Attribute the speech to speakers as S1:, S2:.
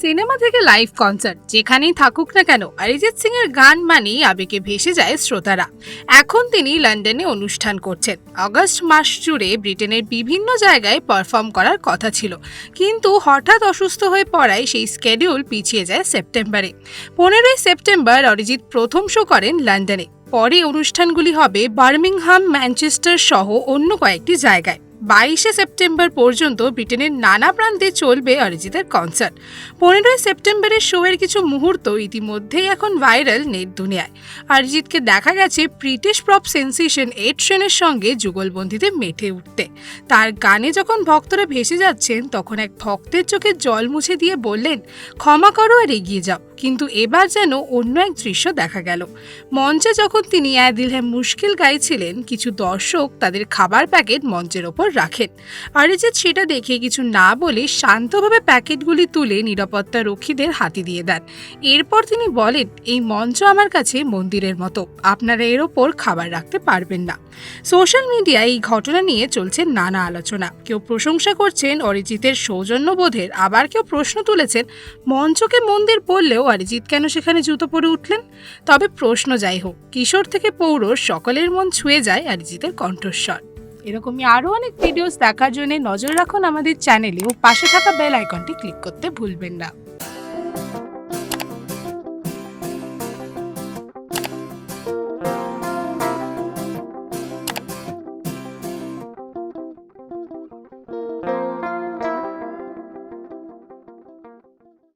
S1: Cinema থেকে live concert, যেখানেই থাকুক না কেন, অরিজিৎ সিং এর গান মানেই আবেগে ভেসে যায় শ্রোতারা। এখন তিনি লন্ডনে অনুষ্ঠান করছেন। আগস্ট মাস জুড়ে ব্রিটেনের বিভিন্ন জায়গায় পারফর্ম করার কথা ছিল। কিন্তু হঠাৎ অসুস্থ হয়ে পড়ায় সেই স্কেডিউল পিছিয়ে যায় সেপ্টেম্বরে। পনেরোই সেপ্টেম্বর অরিজিৎ প্রথম শো করেন লন্ডনে। পরে অনুষ্ঠানগুলি হবে বার্মিংহাম, ম্যানচেস্টার সহ অন্য কয়েকটি জায়গায়। বাইশে সেপ্টেম্বর পর্যন্ত ব্রিটেনের নানা প্রান্তে চলবে অরিজিতের কনসার্ট। পনেরোই সেপ্টেম্বরের শোয়ের কিছু মুহূর্ত ইতিমধ্যেই এখন ভাইরাল নেট দুনিয়ায়। অরিজিৎকে দেখা গেছে ব্রিটিশ প্রপ সেন্সেশন এড ট্রেনের সঙ্গে যুগলবন্দিতে মেঠে উঠতে। তার গানে যখন ভক্তরা ভেসে যাচ্ছেন, তখন এক ভক্তের চোখে জল মুছে দিয়ে বললেন, ক্ষমা করো আর এগিয়ে যাও। কিন্তু এবার যেন অন্য এক দৃশ্য দেখা গেল। মঞ্চে যখন তিনি দিল হ্যাঁ মুশকিল গাইছিলেন কিছু দর্শক তাদের খাবার প্যাকেট মঞ্চের ওপর রাখেন। অরিজিৎ সেটা দেখে কিছু না বলে শান্তভাবে প্যাকেটগুলি তুলে নিরাপত্তা রক্ষীদের হাতে দিয়ে দেন। এরপর তিনি বলেন, এই মঞ্চ আমার কাছে মন্দিরের মতো। আপনারা এর ওপর খাবার রাখতে পারবেন না। সোশ্যাল মিডিয়ায় এই ঘটনা নিয়ে চলছে নানা আলোচনা। কেউ প্রশংসা করছেন অরিজিতের সৌজন্যবোধের, আবার কেউ প্রশ্ন তুলেছেন, মঞ্চকে মন্দির বললেও অরিজিৎ কেন সেখানে জুতো পরে উঠলেন? তবে প্রশ্ন যাই হোক, কিশোর থেকে পৌর সকলের মন ছুঁয়ে যায় অরিজিতের কণ্ঠস্বর। এরকমই আরও অনেক ভিডিওস দেখার জন্য নজর রাখুন আমাদের চ্যানেলে ও পাশে থাকা বেল আইকনটি ক্লিক করতে ভুলবেন না।